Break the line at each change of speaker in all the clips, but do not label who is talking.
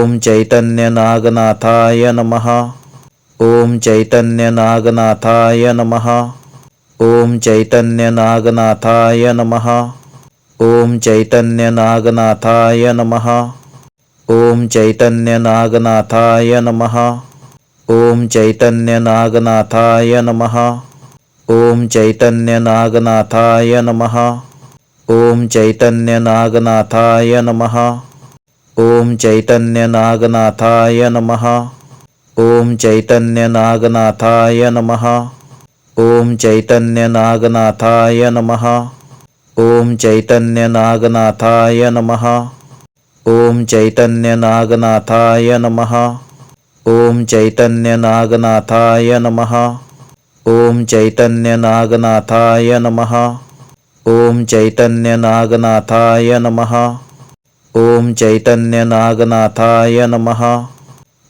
ॐ चैतन्यनागनाथाय नमः। ॐ चैतन्यनागनाथाय नमः। ॐ चैतन्यनागनाथाय नमः। ॐ चैतन्यनागनाथाय नमः। ॐ चैतन्यनागनाथाय नमः। ॐ चैतन्यनागनाथाय नमः। ॐ चैतन्यनागनाथाय नमः। ॐ चैतन्यनागनाथाय नमः। ओम चैतन्य नागनाथाय नमः। ओम चैतन्य नागनाथाय नमः। ओम चैतन्य नागनाथाय नमः। ओम चैतन्य नागनाथाय नमः। ओम चैतन्य नागनाथाय नमः। ओम चैतन्य नागनाथाय नमः। ओम चैतन्य नागनाथाय नमः। ओम चैतन्य नागनाथाय नमः। ॐ चैतन्यनागनाथाय नमः।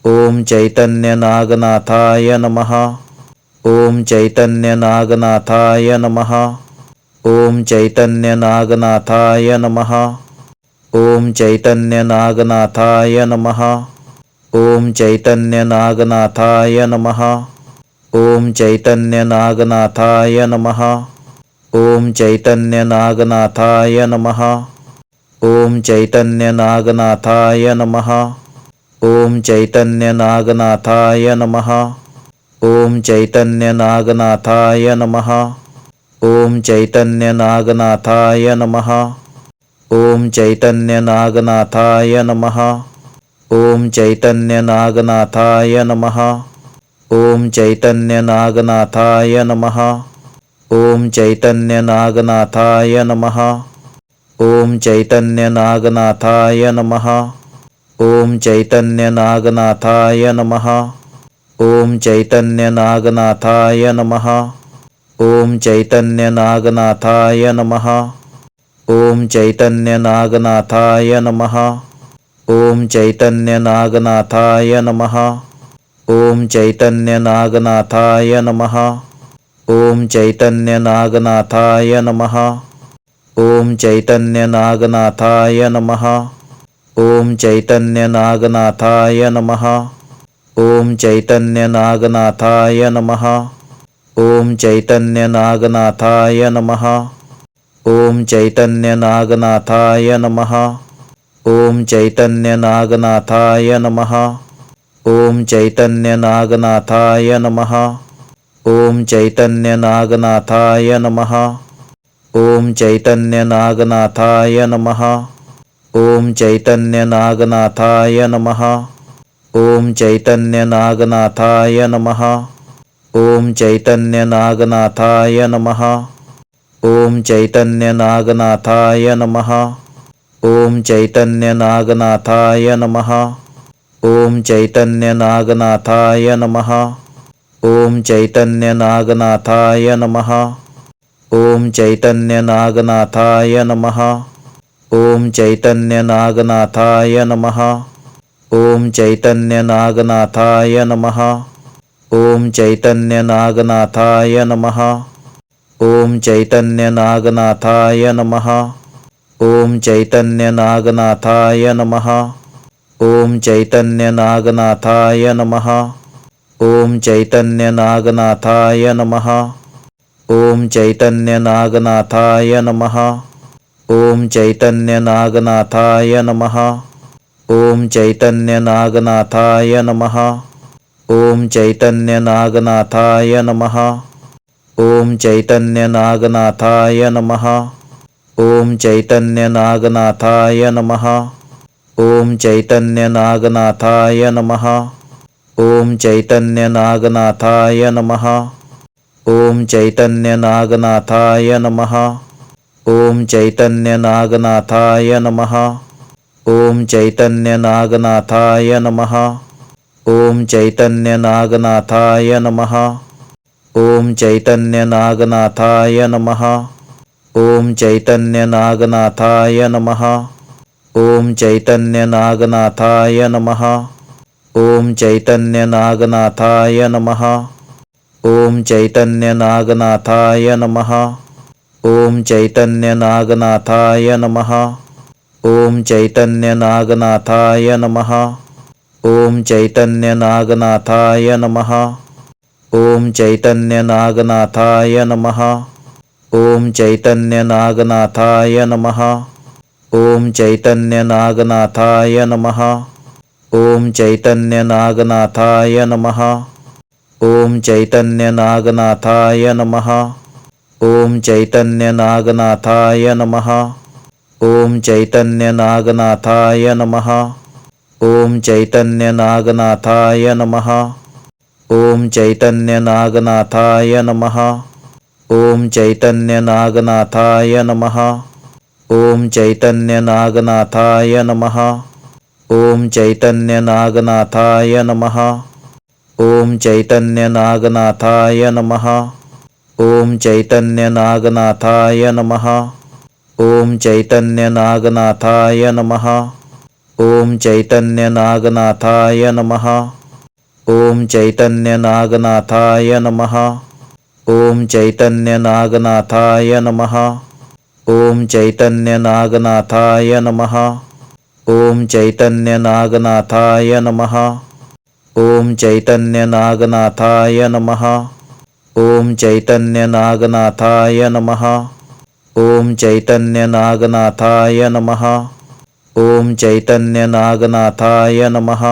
ॐ चैतन्यनागनाथाय नमः। ॐ चैतन्यनागनाथाय नमः। ॐ चैतन्यनागनाथाय नमः। ॐ चैतन्यनागनाथाय नमः। ॐ चैतन्यनागनाथाय नमः। ॐ चैतन्यनागनाथाय नमः। ॐ चैतन्यनागनाथाय नमः। ॐ चैतन्यनागनाथाय नमः। ॐ चैतन्यनागनाथाय नमः। ॐ चैतन्यनागनाथाय नमः। ॐ चैतन्यनागनाथाय नमः। ॐ चैतन्यनागनाथाय नमः। ॐ चैतन्यनागनाथाय नमः। ॐ चैतन्यनागनाथाय नमः। ॐ चैतन्यनागनाथाय नमः। ॐ चैतन्यनागनाथाय नमः। ॐ चैतन्यनागनाथाय नमः। ॐ चैतन्यनागनाथाय नमः। ॐ चैतन्यनागनाथाय नमः। ॐ चैतन्यनागनाथाय नमः। ॐ चैतन्यनागनाथाय नमः। ॐ चैतन्यनागनाथाय नमः। ॐ चैतन्यनागनाथाय नमः। ॐ चैतन्यनागनाथाय नमः। ॐ चैतन्यनागनाथाय नमः। ॐ चैतन्यनागनाथाय नमः। ॐ चैतन्यनागनाथाय नमः। ॐ चैतन्यनागनाथाय नमः। ॐ चैतन्यनागनाथाय नमः। ॐ चैतन्यनागनाथाय नमः। ॐ चैतन्यनागनाथाय नमः। ओम चैतन्य नागनाथाय नमः। ओम चैतन्य नागनाथाय नमः। ओम चैतन्य नागनाथाय नमः। ओम चैतन्य नागनाथाय नमः। ओम चैतन्य नागनाथाय नमः। ओम चैतन्य नागनाथाय नमः। ओम चैतन्य नागनाथाय नमः। ओम चैतन्य नागनाथाय नमः। ॐ चैतन्यनागनाथाय नमः। ॐ चैतन्यनागनाथाय नमः। ॐ चैतन्यनागनाथाय नमः। ॐ चैतन्यनागनाथाय नमः। ॐ चैतन्यनागनाथाय नमः। ॐ चैतन्यनागनाथाय नमः। ॐ चैतन्यनागनाथाय नमः। ॐ चैतन्यनागनाथाय नमः। ॐ चैतन्यनागनाथाय नमः। ॐ चैतन्यनागनाथाय नमः। ॐ चैतन्यनागनाथाय नमः। ॐ चैतन्यनागनाथाय नमः। ॐ चैतन्यनागनाथाय नमः। ॐ चैतन्यनागनाथाय नमः। ॐ चैतन्यनागनाथाय नमः। ॐ चैतन्यनागनाथाय नमः। ॐ चैतन्यनागनाथाय नमः। ॐ चैतन्यनागनाथाय नमः। ॐ चैतन्यनागनाथाय नमः। ॐ चैतन्यनागनाथाय नमः। ॐ चैतन्यनागनाथाय नमः। ॐ चैतन्यनागनाथाय नमः। ॐ चैतन्यनागनाथाय नमः। ॐ चैतन्यनागनाथाय नमः। ओम चैतन्य नागनाथाय नमः। ओम चैतन्य नागनाथाय नमः। ओम चैतन्य नागनाथाय नमः। ओम चैतन्य नागनाथाय नमः। ओम चैतन्य नागनाथाय नमः। ओम चैतन्य नागनाथाय नमः। ओम चैतन्य नागनाथाय नमः। ओम चैतन्य नागनाथाय नमः। ॐ चैतन्यनागनाथाय नमः। ॐ चैतन्यनागनाथाय नमः। ॐ चैतन्यनागनाथाय नमः। ॐ चैतन्यनागनाथाय नमः। ॐ चैतन्यनागनाथाय नमः। ॐ चैतन्यनागनाथाय नमः। ॐ चैतन्यनागनाथाय नमः। ॐ चैतन्यनागनाथाय नमः। ॐ चैतन्यनागनाथाय नमः। ॐ चैतन्यनागनाथाय नमः। ॐ चैतन्यनागनाथाय नमः। ॐ चैतन्यनागनाथाय नमः। ॐ चैतन्यनागनाथाय नमः। ॐ चैतन्यनागनाथाय नमः। ॐ चैतन्यनागनाथाय नमः। ॐ चैतन्यनागनाथाय नमः। ॐ चैतन्यनागनाथाय नमः। ॐ चैतन्यनागनाथाय नमः। ॐ चैतन्यनागनाथाय नमः। ॐ चैतन्यनागनाथाय नमः।